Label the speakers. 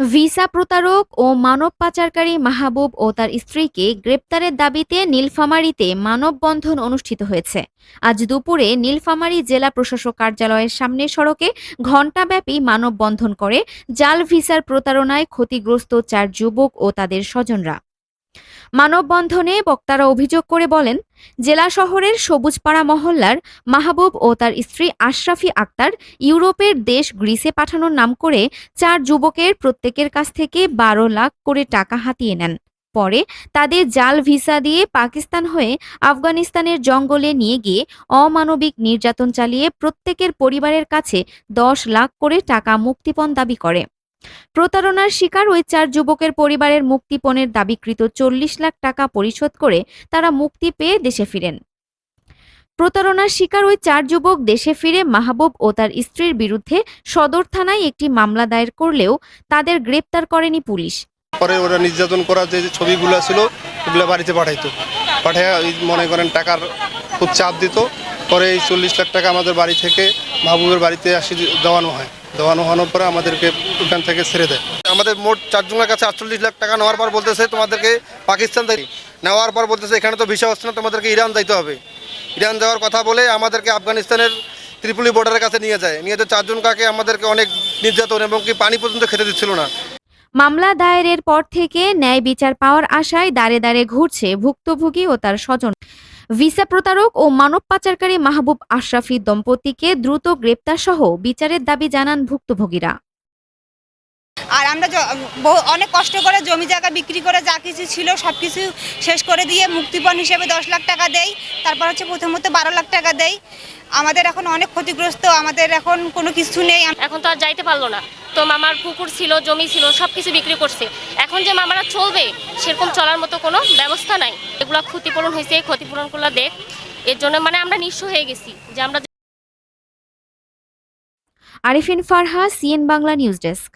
Speaker 1: Visa প্রতারক ও মানব পাচারকারী মাহবুব ও তার স্ত্রীকে গ্রেপ্তারের দাবিতে নীলফামারীতে মানববন্ধন অনুষ্ঠিত হয়েছে। আজ দুপুরে নীলফামারী জেলা প্রশাসক কার্যালয়ের সামনে সড়কে ঘণ্টাব্যাপী মানববন্ধন করে জাল ভিসার প্রতারণায় ক্ষতিগ্রস্ত চার যুবক ও তাদের স্বজনরা। মানববন্ধনে বক্তারা অভিযোগ করে বলেন, জেলা শহরের সবুজপাড়া মহল্লার মাহবুব ও তার স্ত্রী আশরাফি আক্তার ইউরোপের দেশ গ্রিসে পাঠানোর নাম করে চার যুবকের প্রত্যেকের কাছ থেকে বারো লাখ করে টাকা হাতিয়ে নেন। পরে তাদের জাল ভিসা দিয়ে পাকিস্তান হয়ে আফগানিস্তানের জঙ্গলে নিয়ে গিয়ে অমানবিক নির্যাতন চালিয়ে প্রত্যেকের পরিবারের কাছে দশ লাখ করে টাকা মুক্তিপণ দাবি করে। প্রতারণার শিকার ওই চার যুবকের পরিবারের মুক্তিপণের দাবিকৃত চল্লিশ লাখ টাকা পরিশোধ করে তারা মুক্তি পেয়ে দেশে ফিরেন। প্রতারণার শিকার ওই চার যুবক দেশে ফিরে মাহবুব ও তার স্ত্রীর বিরুদ্ধে সদর থানায় একটি মামলা দায়ের করলেও তাদের গ্রেপ্তার করেনি পুলিশ।
Speaker 2: পরে ওরা নির্যাতন করার যে ছবিগুলো ছিল, ওগুলো বাড়িতে পাঠাইতো। পাঠায় মনে করেন টাকার খুব চাপ দিত। পরে এই চল্লিশ লাখ টাকা আমাদের বাড়ি থেকে মাহবুবের বাড়িতে আসি দেওয়ানো হয়। দেওয়ানো হওয়ানোর পরে আমাদেরকে ওখান থেকে ছেড়ে দেয়। আমাদের মোট চারজনের কাছে আটচল্লিশ লাখ টাকা নেওয়ার পর বলতেছে তোমাদেরকে পাকিস্তান যাই নেওয়ার পর বলতেছে, এখানে তো ভিসা হচ্ছে না, তোমাদেরকে ইরান যাইতে হবে। ইরান যাওয়ার কথা বলে আমাদেরকে আফগানিস্তানের ত্রিপুলি বর্ডারের কাছে নিয়ে যায়। নিয়ে তো চারজন কাকে আমাদেরকে অনেক নির্যাতন এবং কি পানি পর্যন্ত খেতে দিচ্ছিল না।
Speaker 1: মামলা দায়েরের পর থেকে ন্যায় বিচার পাওয়ার আশায় দাঁড়ে দাঁড়ে ঘুরছে ভুক্তভোগী ও তার স্বজন। ভিসা প্রতারক ও মানব পাচারকারী মাহবুব আশরাফি দম্পতিকে দ্রুত গ্রেপ্তার সহ বিচারের দাবি জানান ভুক্তভোগীরা।
Speaker 3: আর আমরা অনেক কষ্ট করে জমি জায়গা বিক্রি করে যা কিছু ছিল সব কিছু শেষ করে দিয়ে মুক্তিপণ হিসেবে দশ লাখ টাকা দেয় তারপর হচ্ছে প্রথমত বারো লাখ টাকা দেই। আমাদের এখন অনেক ক্ষতিগ্রস্ত আমাদের এখন কোনো কিছু নেই।
Speaker 4: এখন তো আর যাইতে পারল না। তো মামার পুকুর ছিল জমি ছিল সব কিছু বিক্রি করছে। এখন যে মামারা চলবে সেরকম চলার মতো কোনো ব্যবস্থা নাই। এগুলা ক্ষতিপূরণ হয়েছে এই ক্ষতিপূরণগুলো দেখ। এর জন্য মানে আমরা নিঃস্ব হয়ে গেছি যে আমরা
Speaker 1: Arifin Farha CN Bangla news desk.